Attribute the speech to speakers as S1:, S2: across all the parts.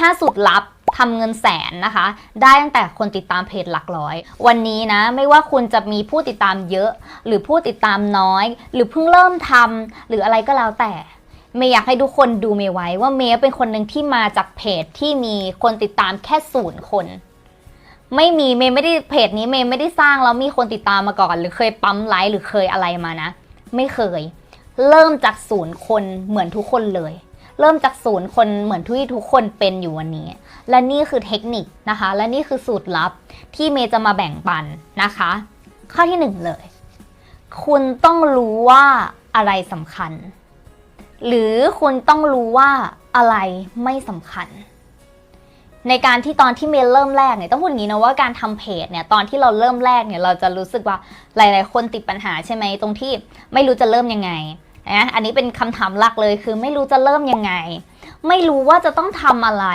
S1: 5สูตรลับทำเงินแสนนะคะ ได้ตั้งแต่คนติดตามเพจหลักร้อย วันนี้นะ ไม่ว่าคุณจะมีผู้ติดตามเยอะ หรือผู้ติดตามน้อย หรือเพิ่งเริ่มทำหรืออะไรก็แล้วแต่เมย์อยากให้ทุกคนดูเมย์ไว้ว่าเมย์เป็นคนหนึ่งที่มาจากเพจที่มีคนติดตามแค่ศูนย์คน ไม่มีเมย์ไม่ได้เพจนี้เมย์ไม่ได้สร้างแล้วมีคนติดตามมาก่อน หรือเคยปั๊มไลค์หรือเคยอะไรมานะ ไม่เคย เริ่มจากศูนย์คนเหมือนทุกคนเลย เริ่มจากศูนย์คนเหมือนที่ทุกคนเป็นอยู่วันนี้ และนี่คือเทคนิคนะคะ และนี่คือสูตรลับที่เมย์จะมาแบ่งปันนะคะ ข้อที่หนึ่งเลย คุณต้องรู้ว่าอะไรสำคัญ หรือคุณต้องรู้ว่าอะไรไม่สำคัญ ในการที่ตอนที่เมย์เริ่มแรกเนี่ยต้องพูดอย่างนี้นะว่าการทำเพจเนี่ยตอนที่เราเริ่มแรกเนี่ยเราจะรู้สึกว่าหลาย ๆ คนติดปัญหาใช่ไหมตรงที่ไม่รู้จะเริ่มยังไง นะอันนี้เป็นคำถามหลักเลยคือไม่รู้จะเริ่มยังไง ไม่รู้ว่าจะต้องทำอะไร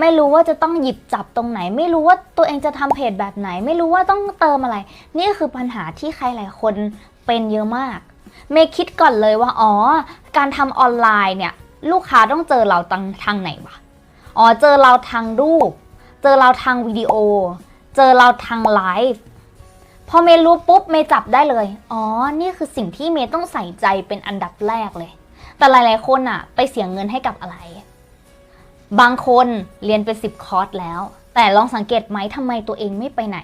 S1: ไม่รู้ว่าจะต้องหยิบจับตรงไหน ไม่รู้ว่าตัวเองจะทำเพจแบบไหน ไม่รู้ว่าต้องเติมอะไร นี่คือปัญหาที่ใครหลายคนเป็นเยอะมาก เมย์คิดก่อนเลยว่าอ๋อ การทำออนไลน์เนี่ย ลูกค้าต้องเจอเราทางทางไหนวะอ๋อเจอเราทางรูป เจอเราทางวิดีโอ เจอเราทางไลฟ์ พอเมย์รู้ปุ๊บเมย์จับได้เลย อ๋อ นี่คือสิ่งที่เมย์ต้องใส่ใจเป็นอันดับแรกเลย แต่หลายๆคนอะไปเสียเงินให้กับอะไร บางคนเรียนเป็นสิบคอร์สแล้ว แต่ลองสังเกตไหมทำไมตัวเองไม่ไปไหน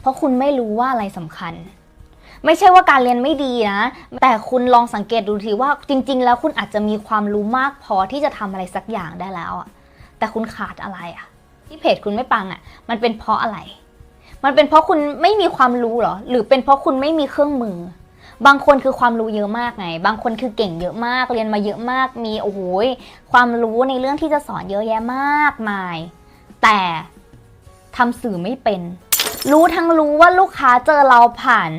S1: เพราะคุณไม่รู้ว่าอะไรสำคัญ ไม่ใช่ว่าการเรียนไม่ดีนะ แต่คุณลองสังเกตดูทีว่าจริง ๆ แล้วคุณอาจจะมีความรู้มากพอที่จะทำอะไรสักอย่างได้แล้วอะแต่คุณขาดอะไรอะที่เพจคุณไม่ปังอะมันเป็นเพราะอะไร มันเป็นเพราะคุณไม่มีความรู้เหรอ หรือเป็นเพราะคุณไม่มีเครื่องมือ บางคนคือความรู้เยอะมากไง บางคนคือเก่งเยอะมาก เรียนมาเยอะมาก มีโอ้โหยความรู้ในเรื่องที่จะสอนเยอะแยะมากมาย แต่ทำสื่อไม่เป็น รู้ทั้งรู้ว่าลูกค้าเจอเราผ่าน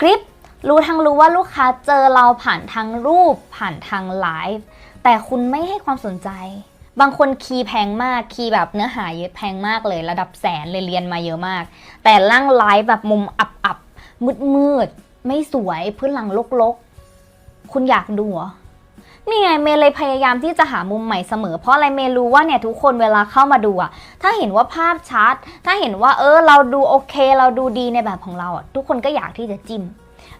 S1: คลิป รู้ทั้งรู้ว่าลูกค้าเจอเราผ่านทางรูป ผ่านทางไลฟ์ แต่คุณไม่ให้ความสนใจ บางคนคีย์แพงมากคีย์แบบเนื้อหาเยอะแพงมากเลย ระดับแสนเลยเรียนมาเยอะมาก แต่ร่างไลฟ์แบบมุมอับอับมืดมืดไม่สวยพื้นหลังลกๆ คุณอยากดูเหรอนี่ไงเมย์เลยพยายามที่จะหามุมใหม่เสมอ เพราะอะไรเมย์รู้ว่าเนี่ยทุกคนเวลาเข้ามาดูอะถ้าเห็นว่าภาพชัด ถ้าเห็นว่าเออเราดูโอเค เราดูดีในแบบของเราอะทุกคนก็อยากที่จะจิ้ม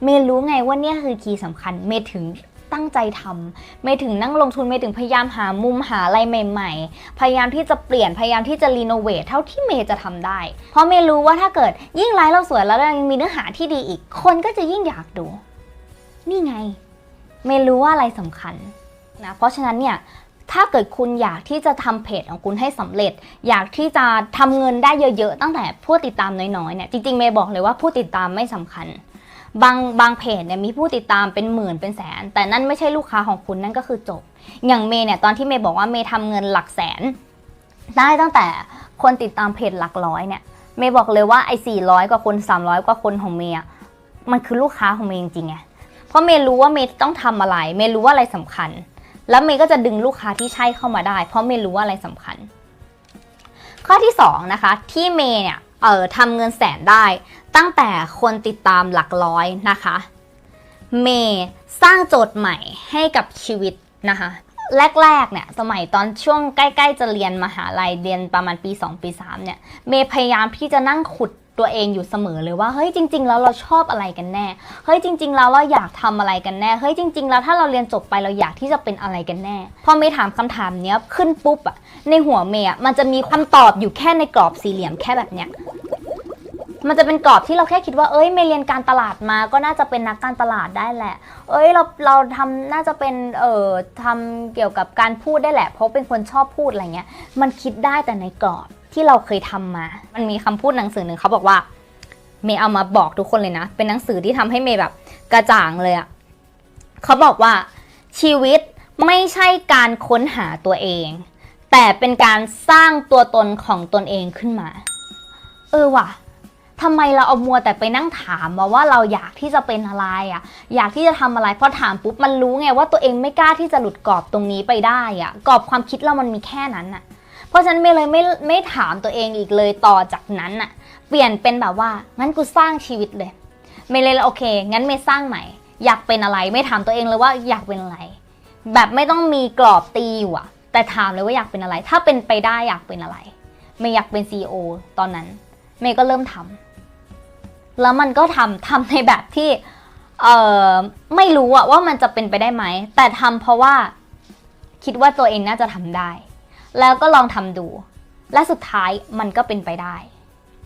S1: เมย์รู้ไงว่าเนี่ยคือคีย์สำคัญ เมย์ถึง ตั้งใจทำเมย์ถึงนั่งลงทุนเมย์ถึงพยายามหามุมหาอะไรใหม่ ๆ พยายามที่จะเปลี่ยนพยายามที่จะรีโนเวทเท่าที่เมย์จะทำได้ เพราะเมย์รู้ว่าถ้าเกิดยิ่งไลฟ์เราสวยแล้วยังมีเนื้อหาที่ดีอีก คนก็จะยิ่งอยากดู นี่ไง เมย์รู้ว่าอะไรสำคัญนะเพราะฉะนั้นเนี่ยถ้าเกิดคุณอยากที่จะทำเพจของคุณให้สำเร็จ อยากที่จะทำเงินได้เยอะๆ ตั้งแต่ผู้ติดตามน้อยๆเนี่ยจริงๆเมย์บอกเลยว่าผู้ติดตามไม่สำคัญ บางบางเพจเนี่ยมีผู้ติดตามเป็นหมื่นเป็นแสน แต่นั่นไม่ใช่ลูกค้าของคุณนั่นก็คือจบ อย่างเมย์เนี่ยตอนที่เมย์บอกว่าเมย์ทำเงินหลักแสน ได้ตั้งแต่คนติดตามเพจหลักร้อยเนี่ยเมย์บอกเลยว่าไอ้สี่ร้อยกว่าคนสามร้อยกว่าคนของเมย์มันคือลูกค้าของเมย์จริงๆไงเพราะเมย์รู้ว่าเมย์ต้องทำอะไรเมย์รู้ว่าอะไรสำคัญ แล้วเมย์ก็จะดึงลูกค้าที่ใช่เข้ามาได้ เพราะเมย์รู้ว่าอะไรสำคัญ ข้อที่สองนะคะที่เมย์เนี่ยเออทำเงินแสนได้ ตั้งแต่คนติดตามหลักร้อยนะคะ เมย์สร้างโจทย์ใหม่ให้กับชีวิตนะคะ แรกๆเนี่ยสมัยตอนช่วงใกล้ๆจะเรียนมหาลัยเรียนประมาณปี 2 ปี3เนี่ยเมย์พยายามที่จะนั่งขุดตัวเองอยู่เสมอเลยว่าเฮ้ยจริง ๆ แล้วเราชอบอะไรกันแน่เฮ้ยจริง ๆ แล้วเราอยากทำอะไรกันแน่เฮ้ยจริง ๆ แล้วถ้าเราเรียนจบไปเราอยากที่จะเป็นอะไรกันแน่ พอเมย์ถามคำถามเนี้ยขึ้นปุ๊บอะในหัวเมย์อะมันจะมีคำตอบอยู่แค่ในกรอบสี่เหลี่ยมแค่แบบเนี้ย มันจะเป็นกรอบที่เราแค่คิดว่า เอ้ยเมย์เรียนการตลาดมาก็น่าจะเป็นนักการตลาดได้แหละ เอ้ยเราเราทำน่าจะเป็นเอ่อทำเกี่ยวกับการพูดได้แหละ เพราะเป็นคนชอบพูดอะไรเงี้ย มันคิดได้แต่ในกรอบที่เราเคยทำมา มันมีคำพูดหนังสือหนึ่งเขาบอกว่า เมย์เอามาบอกทุกคนเลยนะ เป็นหนังสือที่ทำให้เมย์แบบกระจ่างเลยอะเขาบอกว่าชีวิตไม่ใช่การค้นหาตัวเอง แต่เป็นการสร้างตัวตนของตนเองขึ้นมา เออว่ะ ทำไมเราเอามัวแต่ไปนั่งถามมาว่าเราอยากที่จะเป็นอะไรอะ่ะ อยากที่จะทำอะไรพอถามปุ๊บมันรู้ไงว่าตัวเองไม่กล้าที่จะหลุดกรอบตรงนี้ไปได้อะ่ะกรอบความคิดเรามันมีแค่นั้นน่ะ เพราะฉะนั้นเมย์เลยไม่ไม่ถามตัวเองอีกเลยต่อจากนั้นน่ะ เปลี่ยนเป็นแบบว่างั้นกูสร้างชีวิตเลยเมย์เลยโอเค งั้นเมย์สร้างใหม่ อยากเป็นอะไรไม่ถามตัวเองเลยว่าอยากเป็นอะไร แบบไม่ต้องมีกรอบตีอยู่อะแต่ถามเลยว่าอยากเป็นอะไร ถ้าเป็นไปได้อยากเป็นอะไรเมย์อยากเป็น CEO ตอนนั้น เมย์ก็เริ่มทำ แล้วมันก็ทำทำในแบบที่เออไม่รู้อะว่ามันจะเป็นไปได้ไหม แต่ทำเพราะว่าคิดว่าตัวเองน่าจะทำได้ แล้วก็ลองทำดู และสุดท้ายมันก็เป็นไปได้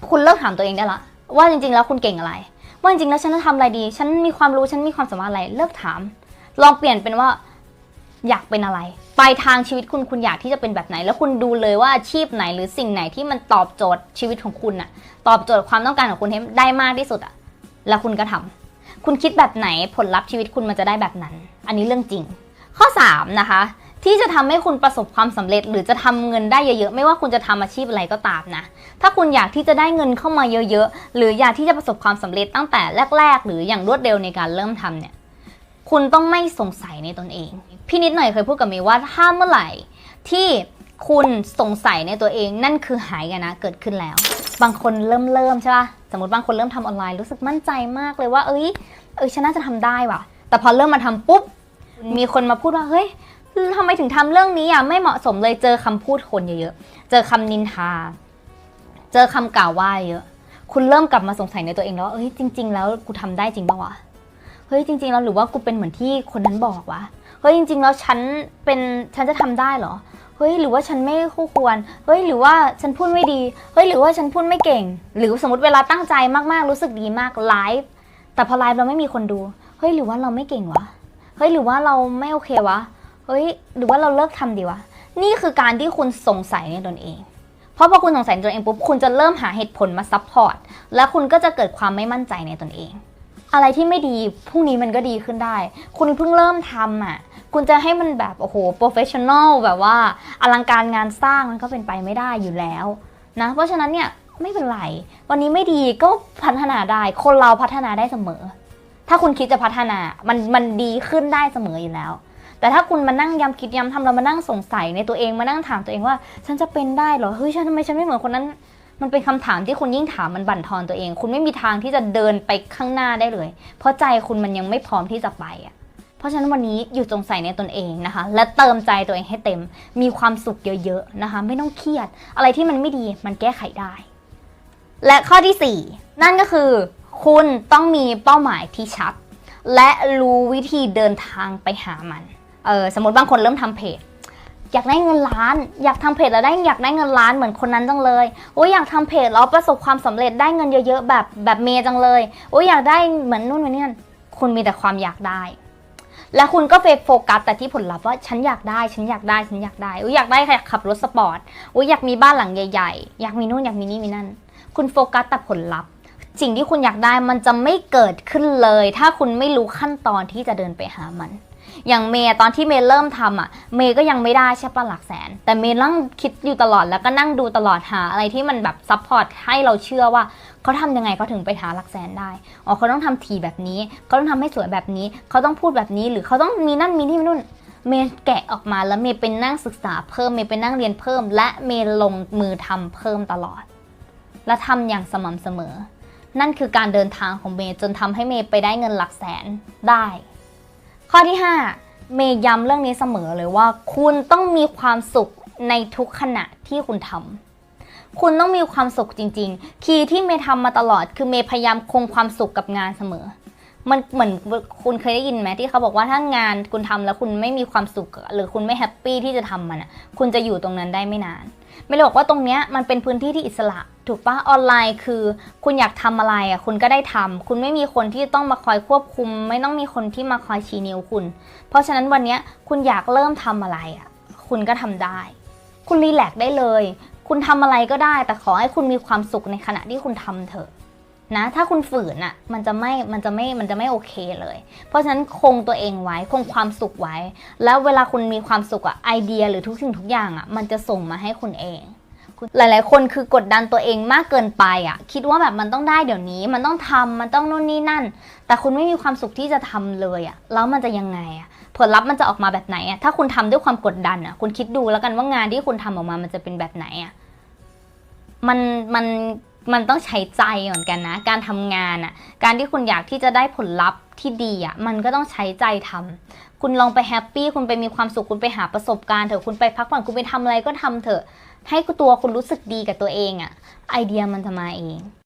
S1: คุณเลิกถามตัวเองได้ละ ว่าจริงๆแล้วคุณเก่งอะไร ว่าจริงๆแล้วฉันจะทำอะไรดี ฉันมีความรู้ฉันมีความสามารถอะไร เลิกถาม ลองเปลี่ยนเป็นว่า อยากเป็นอะไรปลายทางชีวิตคุณคุณอยากที่จะเป็นแบบไหน แล้วคุณดูเลยว่าอาชีพไหนหรือสิ่งไหนที่มันตอบโจทย์ชีวิตของคุณอะตอบโจทย์ความต้องการของคุณให้ได้มากที่สุดอะแล้วคุณก็ทำคุณคิดแบบไหนผลลัพธ์ชีวิตคุณมันจะได้แบบนั้น อันนี้เรื่องจริง ข้อ 3 นะคะ ที่จะทำให้คุณประสบความสำเร็จ หรือจะทำเงินได้เยอะๆไม่ว่าคุณจะทำอาชีพอะไรก็ตามนะถ้าคุณอยากที่จะได้เงินเข้ามาเยอะๆหรืออยากที่จะประสบความสำเร็จตั้งแต่แรก ๆ หรืออย่างรวดเร็วในการเริ่มทำเนี่ยคุณต้องไม่สงสัยในตนเอง พี่นิดหน่อยเคยพูดกับเมย์ว่าถ้าเมื่อไหร่ที่คุณสงสัยในตัวเองนั่นคือหายกันนะเกิดขึ้นแล้ว บางคนเริ่มเริ่มใช่ป่ะสมมติบางคนเริ่มทำออนไลน์รู้สึกมั่นใจมากเลยว่า เอ้ยเอ้ยฉันน่าจะทำได้ว่ะ แต่พอเริ่มมาทำปุ๊บมีคนมาพูดว่าเฮ้ยทำไมถึงทำเรื่องนี้อะไม่เหมาะสมเลยเจอคำพูดคนเยอะๆเจอคำนินทา เจอคำกล่าวว่าเยอะ คุณเริ่มกลับมาสงสัยในตัวเองแล้วว่าเอ้ยจริง ๆ แล้วกูทำได้จริงปะวะเฮ้ยจริง ๆ แล้วหรือว่ากูเป็นเหมือนที่คนนั้นบอกวะ เฮ้ยจริง ๆ แล้วฉันเป็นฉันจะทำได้เหรอเฮ้ยหรือว่าฉันไม่คู่ควร เฮ้ยหรือว่าฉันพูดไม่ดี เฮ้ยหรือว่าฉันพูดไม่เก่ง หรือสมมติเวลาตั้งใจมากๆ รู้สึกดีมากไลฟ์แต่พอไลฟ์เราไม่มีคนดู เฮ้ยหรือว่าเราไม่เก่งวะ เฮ้ยหรือว่าเราไม่โอเควะ เฮ้ยหรือว่าเราเลิกทำดีวะ นี่คือการที่คุณสงสัยในตนเอง เพราะพอคุณสงสัยในตัวเองปุ๊บคุณจะเริ่มหาเหตุผลมาซับพอร์ตและคุณก็จะเกิดความไม่มั่นใจในตนเอง อะไรที่ไม่ดีพรุ่งนี้มันก็ดีขึ้นได้ คุณเพิ่งเริ่มทำอะ คุณจะให้มันแบบโอ้โหโปรเฟชชั่นอลแบบว่าอลังการงานสร้างมันก็เป็นไปไม่ได้อยู่แล้วนะเพราะฉะนั้นเนี่ยไม่เป็นไร วันนี้ไม่ดีก็พัฒนาได้ คนเราพัฒนาได้เสมอ ถ้าคุณคิดจะพัฒนา มันมันดีขึ้นได้เสมออยู่แล้ว แต่ถ้าคุณมานั่งย้ำคิดย้ำทำแล้วมานั่งสงสัยในตัวเองมานั่งถามตัวเองว่า ฉันจะเป็นได้เหรอเฮ้ยฉันทำไมฉันไม่เหมือนคนนั้น มันเป็นคำถามที่คุณยิ่งถามมันบั่นทอนตัวเอง คุณไม่มีทางที่จะเดินไปข้างหน้าได้เลย เพราะใจคุณมันยังไม่พร้อมที่จะไปอะ เพราะฉะนั้นวันนี้หยุดสงใสัยในตนเองนะคะ และเติมใจตัวเองให้เต็ม มีความสุขเยอะๆนะคะ ไม่ต้องเครียด อะไรที่มันไม่ดีมันแก้ไขได้ และข้อที่ 4 นั่นก็คือ คุณต้องมีเป้าหมายที่ชัด และรู้วิธีเดินทางไปหามันเออสมมติบางคนเริ่มทำเพจอยากได้เงินล้าน อยากทำเพจแล้วได้อยากได้เงินล้านเหมือนคนนั้นจังเลยโอ้ยอยากทำเพจแล้วประสบความสำเร็จได้เงินเยอะๆแบบแบบเมย์จังเลยโอ้ยอยากได้เหมือนนู่นเหมือนนี่คุณมีแต่ความอยากได้ และคุณก็ไปโฟกัสแต่ที่ผลลัพธ์ว่าฉันอยากได้ฉันอยากได้ฉันอยากได้อุ้ยอยากได้อยากขับรถสปอร์ตอุ้ยอยากมีบ้านหลังใหญ่ๆ อยากมีนู่นอยากมีนี่มีนั่น คุณโฟกัสแต่ผลลัพธ์สิ่งที่คุณอยากได้มันจะไม่เกิดขึ้นเลย ถ้าคุณไม่รู้ขั้นตอนที่จะเดินไปหามัน อย่างเมย์ตอนที่เมย์เริ่มทำอะ เมย์ก็ยังไม่ได้ใช่ปะหลักแสน แต่เมย์นั่งคิดอยู่ตลอดแล้วก็นั่งดูตลอดหาอะไรที่มันแบบซัพพอร์ตให้เราเชื่อว่าเขาทำยังไงเขาถึงไปหาหลักแสนได้ อ๋อเขาต้องทำทีแบบนี้ เขาต้องทำให้สวยแบบนี้ เขาต้องพูดแบบนี้ หรือเขาต้องมีนั่นมีนี่มีนู่น เมย์แกะออกมาแล้วเมย์เป็นนั่งศึกษาเพิ่ม เมย์เป็นนั่งเรียนเพิ่ม และเมย์ลงมือทำเพิ่มตลอด และทำอย่างสม่ำเสมอ นั่นคือการเดินทางของเมย์จนทำให้เมย์ไปได้เงินหลักแสนได้ ข้อที่ 5 เมย์ย้ำเรื่องนี้เสมอเลยว่า คุณต้องมีความสุขในทุกขณะที่คุณทำคุณต้องมีความสุขจริง ๆ คีย์ที่เมย์ทำมาตลอด คือเมย์พยายามคงความสุขกับงานเสมอ มันเหมือนคุณเคยได้ยินไหมที่เขาบอกว่าถ้างานคุณทำแล้วคุณไม่มีความสุข หรือคุณไม่แฮปปี้ที่จะทำมันอะคุณจะอยู่ตรงนั้นได้ไม่นาน ไม่ได้บอกว่าตรงเนี้ยมันเป็นพื้นที่ที่อิสระ ถูกปะออนไลน์คือ คุณอยากทำอะไรอะคุณก็ได้ทำคุณไม่มีคนที่ต้องมาคอยควบคุม ไม่ต้องมีคนที่มาคอยชี้นิ้วคุณ เพราะฉะนั้นวันนี้คุณอยากเริ่มทำอะไรอะคุณก็ทำได้ คุณรีแลกได้เลย คุณทำอะไรก็ได้ แต่ขอให้คุณมีความสุขในขณะที่คุณทำเถอะนะถ้าคุณฝืนอะมันจะไม่มันจะไม่มันจะไม่โอเคเลย เพราะฉะนั้นคงตัวเองไว้คงความสุขไว้ แล้วเวลาคุณมีความสุขอะไอเดียหรือทุกสิ่งทุกอย่างอะมันจะส่งมาให้คุณเอง คุณ หลาย ๆ คนคือกดดันตัวเองมากเกินไปอะ่ะ คิดว่าแบบมันต้องได้เดี๋ยวนี้ มันต้องทำมันต้องโน่นนี่นั่น แต่คุณไม่มีความสุขที่จะทำเลยอะ่ะ แล้วมันจะยังไงอะ่ะ ผลลัพธ์มันจะออกมาแบบไหนอะ่ะ ถ้าคุณทำด้วยความกดดันอะ่ะ คุณคิดดูแล้วกันว่างานที่คุณทำออกมา มันจะเป็นแบบไหนอะ่ะ มัน มัน มันต้องใช้ใจเหมือนกันนะ การทำงานอะ่ะ การที่คุณอยากที่จะได้ผลลัพธ์ที่ดีอะ่ะ มันก็ต้องใช้ใจทำคุณลองไปแฮปปี้คุณไปมีความสุขคุณไปหาประสบการณ์เถอะคุณไปพักผ่อนคุณไปทำอะไรก็ทำเถอะ ให้ตัวคุณรู้สึกดีกับตัวเองอะไอเดียมันจะมาเอง